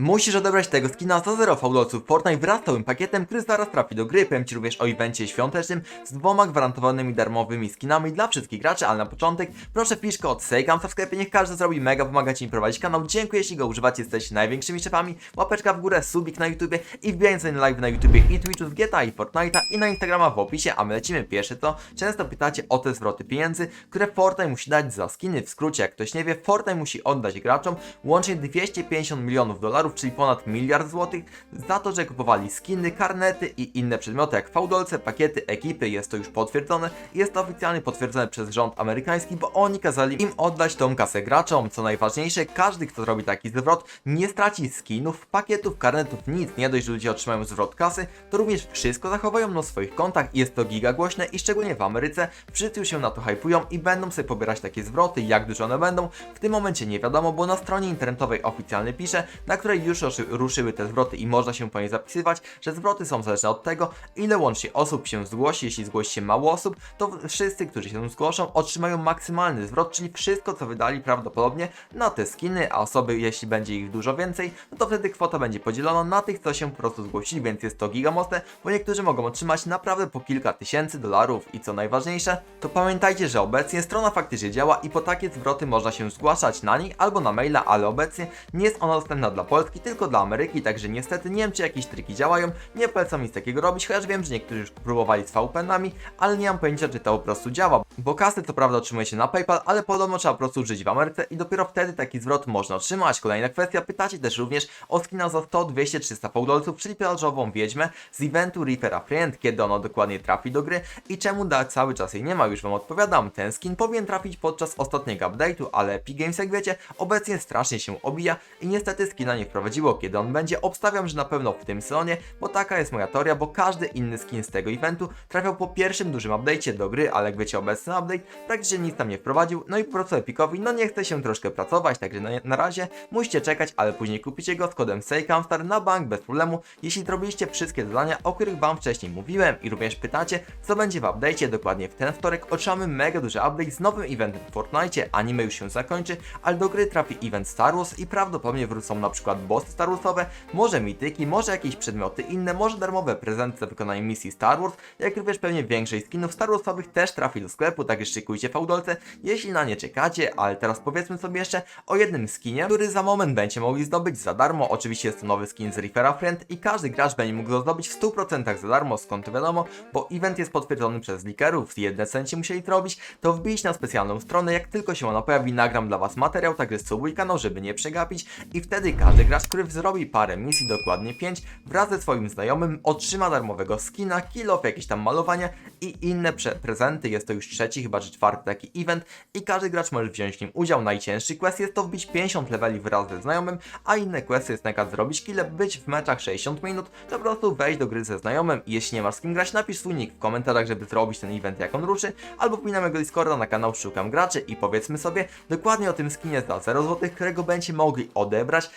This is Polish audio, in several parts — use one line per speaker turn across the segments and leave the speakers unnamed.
Musisz odebrać tego skina za 0 faulosów Fortnite wraz z całym pakietem, który zaraz trafi do gry. Powiem Ci również o evencie świątecznym z dwoma gwarantowanymi darmowymi skinami dla wszystkich graczy, ale na początek proszę piszkę od Sejkam w sklepie, niech każdy zrobi mega, pomaga Ci mi prowadzić kanał. Dziękuję, jeśli go używacie, jesteście największymi szefami. Łapeczka w górę, subik na YouTubie i wbijając na live na YouTubie i Twitchu z GTA i Fortnite'a i na Instagrama w opisie, a my lecimy pierwsze to. Często pytacie o te zwroty pieniędzy, które Fortnite musi dać za skiny. W skrócie, jak ktoś nie wie, Fortnite musi oddać graczom łącznie 250 milionów dolarów, czyli ponad miliard złotych, za to, że kupowali skiny, karnety i inne przedmioty, jak fałdolce, pakiety, ekipy. Jest to już potwierdzone. Jest to oficjalnie potwierdzone przez rząd amerykański, bo oni kazali im oddać tą kasę graczom. Co najważniejsze, każdy, kto zrobi taki zwrot, nie straci skinów, pakietów, karnetów, nic. Nie dość, że ludzie otrzymają zwrot kasy, to również wszystko zachowają na swoich kontach i jest to giga głośne i szczególnie w Ameryce wszyscy się na to hypują i będą sobie pobierać takie zwroty, jak duże one będą. W tym momencie nie wiadomo, bo na stronie internetowej oficjalnie pisze, na której już ruszy- ruszyły te zwroty i można się po niej zapisywać, że zwroty są zależne od tego, ile łącznie osób się zgłosi. Jeśli zgłosi się mało osób, to wszyscy, którzy się zgłoszą, otrzymają maksymalny zwrot, czyli wszystko, co wydali prawdopodobnie na te skiny, a osoby, jeśli będzie ich dużo więcej, no to wtedy kwota będzie podzielona na tych, co się po prostu zgłosili, więc jest to giga mocne, bo niektórzy mogą otrzymać naprawdę po kilka tysięcy dolarów i co najważniejsze, to pamiętajcie, że obecnie strona faktycznie działa i po takie zwroty można się zgłaszać na niej albo na maila, ale obecnie nie jest ona dostępna dla Polski, tylko dla Ameryki, także niestety nie wiem, czy jakieś triki działają, nie polecam nic takiego robić, chociaż wiem, że niektórzy już próbowali z VPN-ami, ale nie mam pojęcia, czy to po prostu działa, bo kasy co prawda otrzymuje się na PayPal, ale podobno trzeba po prostu żyć w Ameryce i dopiero wtedy taki zwrot można otrzymać. Kolejna kwestia, pytacie też również o skina za 100, 200, 300 dolców, czyli plażową wiedźmę z eventu Reaper a Friend, kiedy ono dokładnie trafi do gry i czemu da cały czas jej nie ma, już wam odpowiadam. Ten skin powinien trafić podczas ostatniego update'u, ale Epic Games jak wiecie, obecnie strasznie się obija i niestety skina nie wprowadziło, kiedy on będzie. Obstawiam, że na pewno w tym sezonie, bo taka jest moja teoria, bo każdy inny skin z tego eventu trafiał po pierwszym dużym update'cie do gry, ale jak wiecie, obecny update praktycznie nic tam nie wprowadził, no i po prostu Epicowi no nie chce się troszkę pracować, także na, na razie musicie czekać, ale później kupicie go z kodem SAYCAMSTAR na bank bez problemu, jeśli zrobiliście wszystkie zadania, o których wam wcześniej mówiłem i również pytacie, co będzie w update'cie, dokładnie w ten wtorek otrzymamy mega duży update z nowym eventem w Fortnite, anime już się zakończy, ale do gry trafi event Star Wars i prawdopodobnie wrócą na przykład bossy Star Warsowe, może mityki, może jakieś przedmioty inne, może darmowe prezenty za wykonanie misji Star Wars, jak również pewnie większość skinów Star Warsowych też trafi do sklepu, także szykujcie fałdolce, jeśli na nie czekacie, ale teraz powiedzmy sobie jeszcze o jednym skinie, który za moment będziecie mogli zdobyć za darmo, oczywiście jest to nowy skin z Reefera Friend i każdy gracz będzie mógł go zdobyć w 100% za darmo, skąd to wiadomo, bo event jest potwierdzony przez leakerów, jedne będziecie musieli to robić, to wbić na specjalną stronę, jak tylko się ona pojawi, nagram dla was materiał, także subuj kanał, żeby nie przegapić. I wtedy każdy gracz, który zrobi parę misji, dokładnie 5, wraz ze swoim znajomym otrzyma darmowego skina, kill off, jakieś tam malowania i inne prezenty, jest to już trzeci, chyba czy czwarty taki event i każdy gracz może wziąć w nim udział. Najcięższy quest jest to wbić 50 leveli wraz ze znajomym, a inne questy jest na przykład zrobić kile, być w meczach 60 minut, to po prostu wejść do gry ze znajomym i jeśli nie masz z kim grać, napisz swój nick w komentarzach, żeby zrobić ten event jak on ruszy, albo na mojego Discorda na kanał Szukam Graczy i powiedzmy sobie dokładnie o tym skinie za 0 zł, którego będziecie mogli odebrać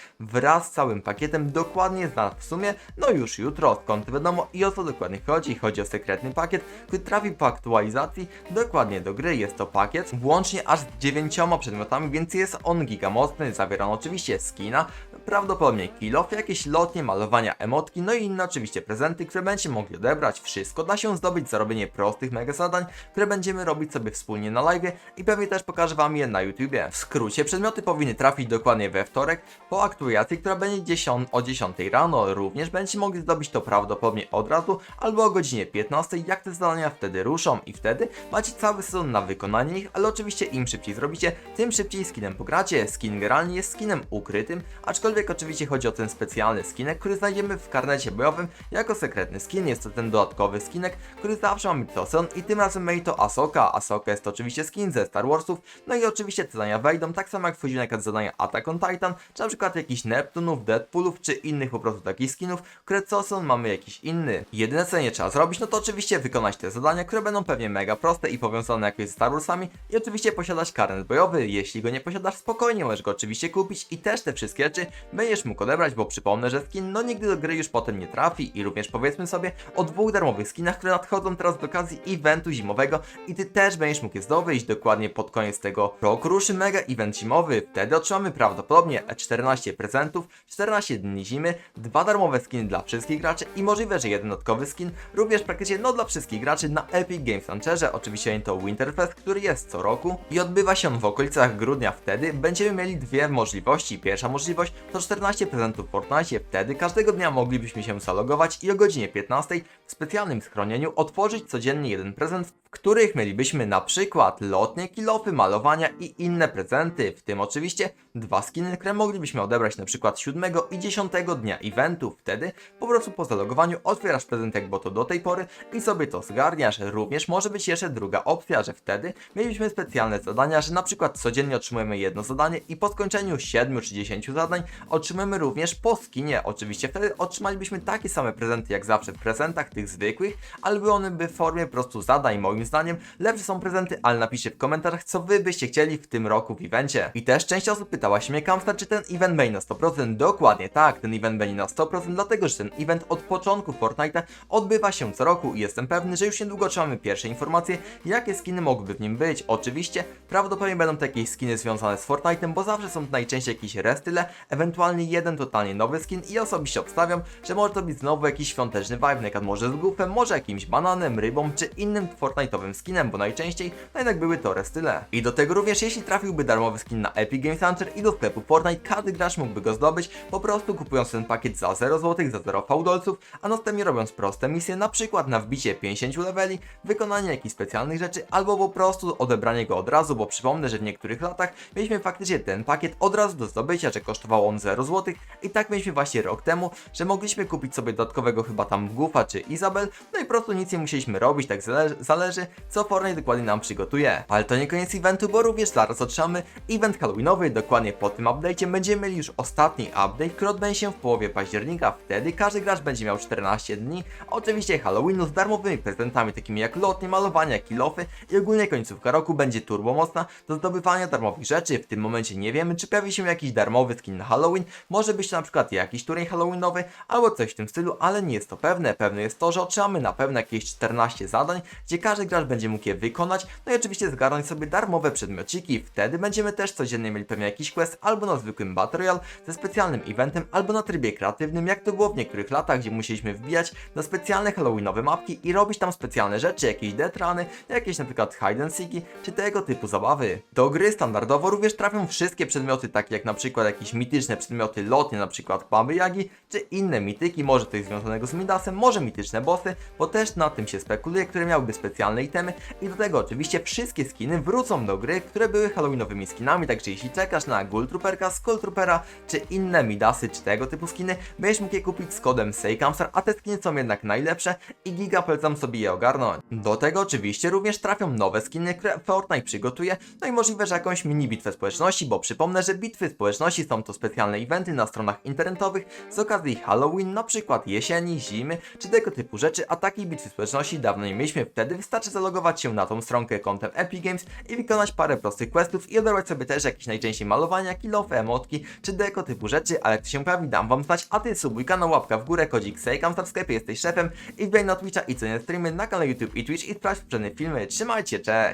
wraz z całym pakietem, dokładnie za w sumie, no już jutro, skąd wiadomo i o co dokładnie chodzi. Chodzi o sekretny pakiet, który trafi po aktualizacji dokładnie do gry. Jest to pakiet włącznie aż z dziewięcioma przedmiotami, więc jest on giga mocny. Zawiera on oczywiście skina, prawdopodobnie kill off, jakieś lotnie, malowania, emotki, no i inne oczywiście prezenty, które będziecie mogli odebrać. Wszystko da się zdobyć za robienie prostych mega zadań, które będziemy robić sobie wspólnie na live i pewnie też pokażę wam je na YouTubie. W skrócie, przedmioty powinny trafić dokładnie we wtorek po aktualizacji, która będzie 10, o 10 rano. Również będziecie mogli zdobyć to prawdopodobnie od razu albo o godzinie 15, jak te zadania wtedy ruszą i wtedy macie cały sezon na wykonanie ich, ale oczywiście im szybciej zrobicie, tym szybciej skinem pogracie. Skin generalnie jest skinem ukrytym, aczkolwiek oczywiście chodzi o ten specjalny skinek, który znajdziemy w karnecie bojowym jako sekretny skin. Jest to ten dodatkowy skinek, który zawsze mamy co sezon i tym razem mieli to Asoka. Asoka jest to oczywiście skin ze Star Warsów, no i oczywiście te zadania wejdą, tak samo jak wchodzili na zadania Attack on Titan, czy na przykład jakichś Neptunów, Deadpoolów, czy innych po prostu takich skinów, które co sezon mamy jakiś inny. Jedyne co nie trzeba zrobić, no to oczywiście wykonać te zadania, które będą pewnie mega proste i powiązane jakoś z Star Warsami i oczywiście posiadać karnet bojowy. Jeśli go nie posiadasz, spokojnie możesz go oczywiście kupić i też te wszystkie rzeczy będziesz mógł odebrać, bo przypomnę, że skin no nigdy do gry już potem nie trafi i również powiedzmy sobie o dwóch darmowych skinach, które nadchodzą teraz z okazji eventu zimowego i ty też będziesz mógł je zdobyć dokładnie pod koniec tego roku. Ruszy mega event zimowy, wtedy otrzymamy prawdopodobnie 14 prezentów, 14 dni zimy, dwa darmowe skiny dla wszystkich graczy i możliwe, że jeden dodatkowy skin również praktycznie no dla wszystkich graczy na Epic Games Launcherze, oczywiście to Winterfest, który jest co roku i odbywa się on w okolicach grudnia. Wtedy będziemy mieli dwie możliwości. Pierwsza możliwość to 14 prezentów w Fortnite, wtedy każdego dnia moglibyśmy się zalogować i o godzinie 15 w specjalnym schronieniu otworzyć codziennie jeden prezent, których mielibyśmy na przykład lotnie, kilofy, malowania i inne prezenty, w tym oczywiście dwa skiny, które moglibyśmy odebrać na przykład 7 i 10 dnia eventu. Wtedy po prostu po zalogowaniu otwierasz prezent jak było to do tej pory i sobie to zgarniasz. Również może być jeszcze druga opcja, że wtedy mielibyśmy specjalne zadania, że na przykład codziennie otrzymujemy jedno zadanie i po skończeniu 7 czy 10 zadań otrzymujemy również po skinie. Oczywiście wtedy otrzymalibyśmy takie same prezenty jak zawsze w prezentach tych zwykłych, ale były one by w formie po prostu zadań. Moim zdaniem lepsze są prezenty, ale napiszcie w komentarzach co wy byście chcieli w tym roku w evencie. I też część osób pytała się mnie Kamstar, czy ten event będzie na 100%. Dokładnie tak, ten event będzie na 100%, dlatego że ten event od początku Fortnite'a odbywa się co roku i jestem pewny, że już niedługo otrzymamy pierwsze informacje, jakie skiny mogłyby w nim być. Oczywiście prawdopodobnie będą to jakieś skiny związane z Fortnite'em, bo zawsze są najczęściej jakieś restyle, ewentualnie jeden totalnie nowy skin i osobiście obstawiam, że może to być znowu jakiś świąteczny vibe, na może z gufem, może jakimś bananem, rybą czy innym Skinem, bo najczęściej no jednak były to restyle. I do tego również jeśli trafiłby darmowy skin na Epic Games Launcher i do sklepu Fortnite, każdy gracz mógłby go zdobyć, po prostu kupując ten pakiet za 0 zł, za 0 fałdolców, a następnie robiąc proste misje, na przykład na wbicie 50 leveli, wykonanie jakichś specjalnych rzeczy, albo po prostu odebranie go od razu, bo przypomnę, że w niektórych latach mieliśmy faktycznie ten pakiet od razu do zdobycia, że kosztował on 0 zł i tak mieliśmy właśnie rok temu, że mogliśmy kupić sobie dodatkowego chyba tam Goofa czy Izabel, no i po prostu nic nie musieliśmy robić, tak zależy, co Fortnite dokładnie nam przygotuje. Ale to nie koniec eventu, bo również zaraz otrzymamy event halloweenowy, dokładnie po tym update'cie będziemy mieli już ostatni update, który odbędzie się w połowie października, wtedy każdy gracz będzie miał 14 dni, oczywiście Halloweenu z darmowymi prezentami takimi jak lotnie, malowania, kilofy i ogólnie końcówka roku będzie turbo mocna do zdobywania darmowych rzeczy, w tym momencie nie wiemy czy pojawi się jakiś darmowy skin na Halloween, może być to na przykład jakiś turniej halloweenowy albo coś w tym stylu, ale nie jest to pewne, pewne jest to, że otrzymamy na pewno jakieś 14 zadań, gdzie każdy gracz będzie mógł je wykonać, no i oczywiście zgarnąć sobie darmowe przedmiociki, wtedy będziemy też codziennie mieli pewnie jakiś quest albo na zwykłym Battle Royale ze specjalnym eventem, albo na trybie kreatywnym, jak to było w niektórych latach, gdzie musieliśmy wbijać na specjalne halloweenowe mapki i robić tam specjalne rzeczy, jakieś detrany, jakieś na przykład hide and seeki, czy tego typu zabawy. Do gry standardowo również trafią wszystkie przedmioty, takie jak na przykład jakieś mityczne przedmioty lotnie, na przykład Baby Yagi, czy inne mityki, może coś związanego z Midasem, może mityczne bossy, bo też na tym się spekuluje, które miałyby i do tego oczywiście wszystkie skiny wrócą do gry, które były halloweenowymi skinami, także jeśli czekasz na Ghoul Trooperka, Skull Troopera, czy inne Midasy, czy tego typu skiny, będziesz mógł je kupić z kodem SEIKAMSTAR, a te skiny są jednak najlepsze i giga polecam sobie je ogarnąć. Do tego oczywiście również trafią nowe skiny, które Fortnite przygotuje, no i możliwe, że jakąś mini bitwę społeczności, bo przypomnę, że bitwy społeczności są to specjalne eventy na stronach internetowych z okazji Halloween, na przykład jesieni, zimy, czy tego typu rzeczy, a takiej bitwy społeczności dawno nie mieliśmy, wtedy wystarczy zalogować się na tą stronkę kontem Epic Games i wykonać parę prostych questów i odebrać sobie też jakieś najczęściej malowania, kilofy, emotki, czy deko typu rzeczy, ale jak to się pojawi, dam wam znać, a ty subuj kanał, łapka w górę, kodzik Sejkam w sklepie, jesteś szefem i wbij na Twitcha i cenię streamy na kanale YouTube i Twitch i sprawdź poprzednie filmy, trzymajcie, cześć!